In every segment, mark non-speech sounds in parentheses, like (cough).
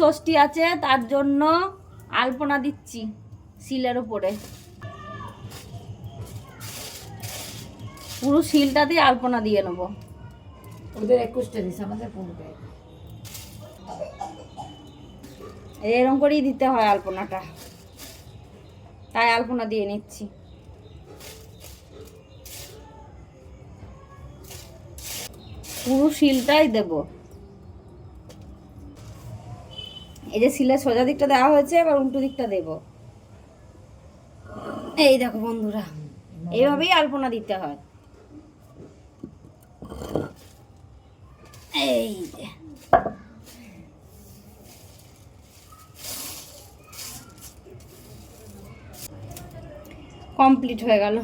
ষষ্ঠী আছে তার জন্য আলপনা দিচ্ছি শিলের উপরে। পুরো শিলটাতে আলপনা দিয়ে নেব। ওদের একুশটা দিস আমাদের এরকম করেই দিতে হয় আলপনাটা। তাই আলপনা দিয়ে নিচ্ছি। পুরো শিলটাই দেব। এই যে শিলের সোজা দিকটা দেওয়া হয়েছে, এবার উল্টো দিকটা দেব। এই দেখো বন্ধুরা, এইভাবেই আলপনা দিতে হয়। এই কমপ্লিট হয়ে গেল।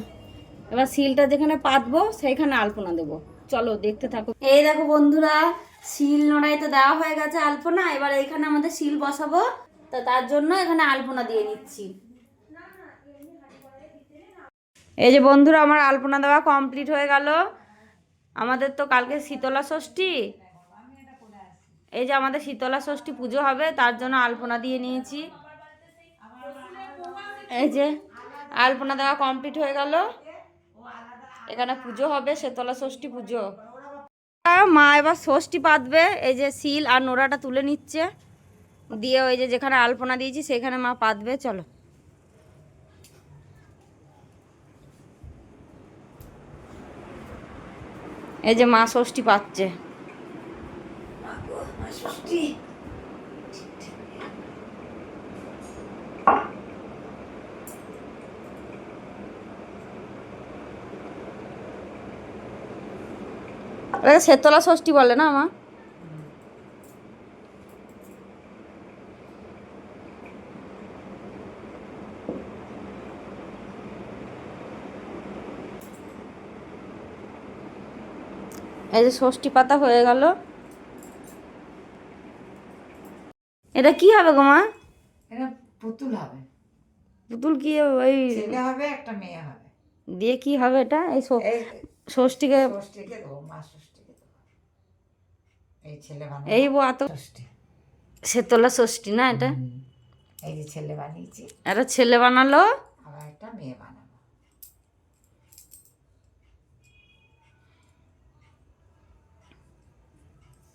এবার সিলটা যেখানে পাতবো, সেইখানে আলপনা দেবো। চলো দেখতে থাকো। এই দেখো বন্ধুরা শিল নোড়াইতে দেওয়া হয়ে গেছে আলপনা, এবার এইখানে আমাদের শিল বসাবো। তো তার জন্য এখানে আলপনা দিয়ে নিচ্ছি। এই যে বন্ধুরা, আমার আলপনা দেওয়া কমপ্লিট হয়ে গেল। আমাদের তো কালকে শীতলা ষষ্ঠী। এই যে আমাদের শীতলা ষষ্ঠী পুজো হবে, তার জন্য আলপনা দিয়ে নিয়েছি। এই যে আলপনা দেওয়া কমপ্লিট হয়ে গেল। এখানে পুজো হবে, শীতলা ষষ্ঠী পুজো। মা এবার ষষ্ঠী পাতবে, এই যে শিল আর নোড়াটা তুলে নিচ্ছে। দিয়ে ওই যে যেখানে আলপনা দিয়েছি, সেখানে মা পাতবে, চলো। এই যে মা ষষ্ঠী পাচ্ছে। ওটাকে শেতলা ষষ্ঠী বলে না মা? এই যে ষষ্ঠী পাতা হয়ে গেল। এটা কি হবে গো মা? এটা পুতুল হবে। পুতুল কি ওই ছেলে হবে একটা মেয়ে হবে। দিয়ে কি হবে এটা? এই ষষ্ঠীকে ষষ্ঠীকে দেবো মা ষষ্ঠীকে দেবো। এই ছেলে বানিয়ে এই বো এত ষষ্ঠী। শেতলা ষষ্ঠী না এটা? এই যে ছেলে বানিয়েছি। একটা ছেলে বানালো। আবার একটা মেয়ে বানাবো।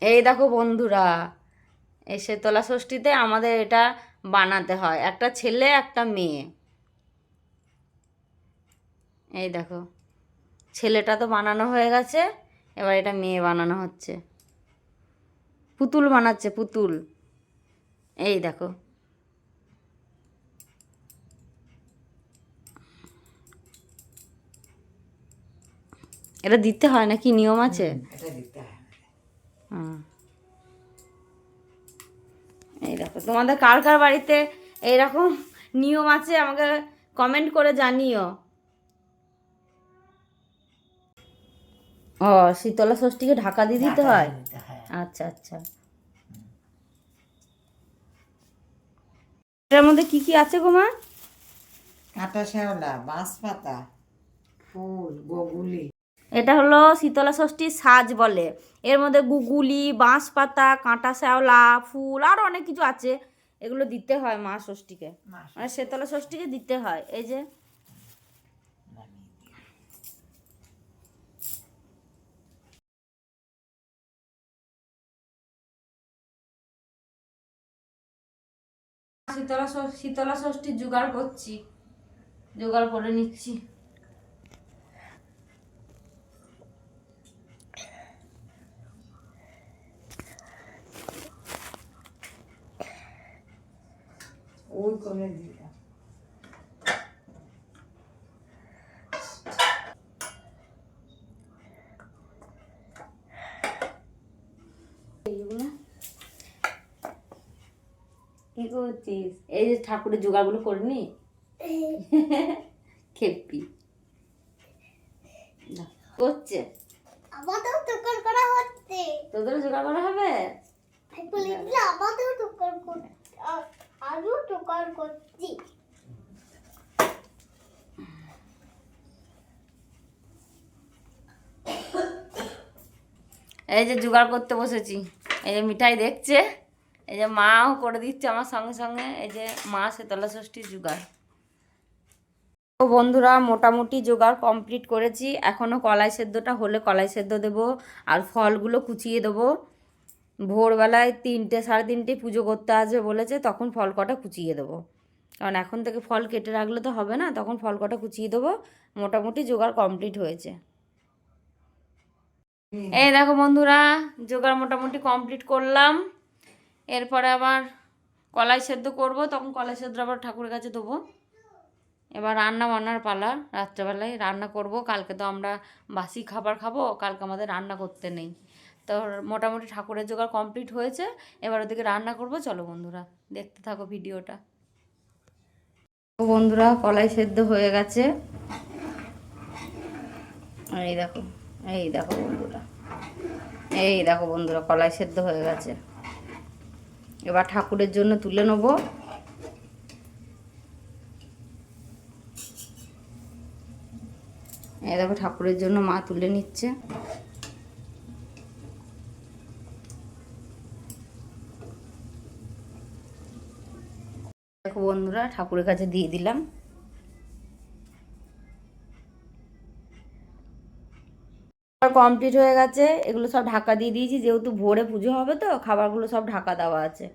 এই দেখো বন্ধুরা এই শীতলা ষষ্ঠীতে আমাদের এটা বানাতে হয়। একটা ছেলে একটা মেয়ে। এই দেখো। ছেলেটা তো বানানো হয়ে গেছে এবার এটা মেয়ে বানানো হচ্ছে। পুতুল বানাচ্ছে পুতুল। এই দেখো। এটা দিতে হয় নাকি? নিয়ম আছে? এটা দিতে হয়। এই দেখো তোমাদের কার কার বাড়িতে এইরকম নিয়ম আছে আমাকে কমেন্ট করে জানিও। ও শীতলা ষষ্ঠীকে ঢাকা দিয়ে দিতে হয়? আচ্ছা আচ্ছা। এটার মধ্যে কি কি আছে গো মা? কাঁটা শেওলা বাঁশ পাতা ফুল বগুলি এটা হলো শীতলা ষষ্ঠীর সাজ বলে। এর মধ্যে গুগুলি বাঁশ পাতা কাঁটা শ্যাওলা ফুল আরও অনেক কিছু আছে। এগুলো দিতে হয় মা ষষ্ঠীকে। মানে শীতলা ষষ্ঠীকে দিতে হয়। এই যে শীতলা শীতলা ষষ্ঠী জোগাড় করছি। জোগাড় করে নিচ্ছি। ওই করে দিলাম। কি করছিস? এই যে ঠাকুরের জোগাড়গুলো করিনি (laughs) খেপি। করছে। আমাদেরও দোকান করা হচ্ছে। তোদেরও জোগাড় করা হবে? আমি বলি যে আমাদেরও করতে আমিও দোকান করছি। এই যে জোগাড় করতে বসেছি। এই যে মিঠাই দেখছে। এই যে মাও করে দিচ্ছে আমার সঙ্গে সঙ্গে, এই যে মা শীতলা ষষ্ঠীর জোগাড়। তো বন্ধুরা, মোটামুটি জোগাড় কমপ্লিট করেছি। এখনও কলাই সেদ্ধটা হলে কলাই সেদ্ধ দেবো আর ফলগুলো কুচিয়ে দেবো। ভোরবেলায় তিনটে, সাড়ে তিনটে পুজো করতে আসবে বলেছে, তখন ফল কটা কুচিয়ে দেবো। কারণ এখন থেকে ফল কেটে রাখলে তো হবে না, তখন ফল কটা কুচিয়ে দেবো। মোটামুটি জোগাড় কমপ্লিট হয়েছে। এই দেখো বন্ধুরা, জোগাড় মোটামুটি কমপ্লিট করলাম। এরপরে আবার কলাই সেদ্ধ করব, তখন কলাই সেদ্ধ আবার ঠাকুরের কাছে দেবো। এবার রান্না বান্নার পালা, রাত্রেবেলায় রান্না করব। কালকে তো আমরা বাসি খাবার খাব, কালকে আমাদের রান্না করতে নেই। তো মোটামুটি ঠাকুরের জোগাড় কমপ্লিট হয়েছে, এবার ওদিকে রান্না করব। চলো বন্ধুরা, দেখতে থাকো ভিডিওটা। বন্ধুরা, কলাই সেদ্ধ হয়ে গেছে। এই দেখো এই দেখো বন্ধুরা, এই দেখো বন্ধুরা, কলাই সেদ্ধ হয়ে গেছে। এবার ঠাকুরের জন্য তুলে নেব। এ দেখো ঠাকুরের জন্য মা তুলে নিচ্ছে। দেখো বন্ধুরা, ঠাকুরের কাছে দিয়ে দিলাম। কমপ্লিট হয়ে গেছে, এগুলো সব ঢাকা দিয়ে দিয়েছি, যেহেতু ভোরে পুজো হবে তো, খাবারগুলো সব ঢাকা দেওয়া আছে।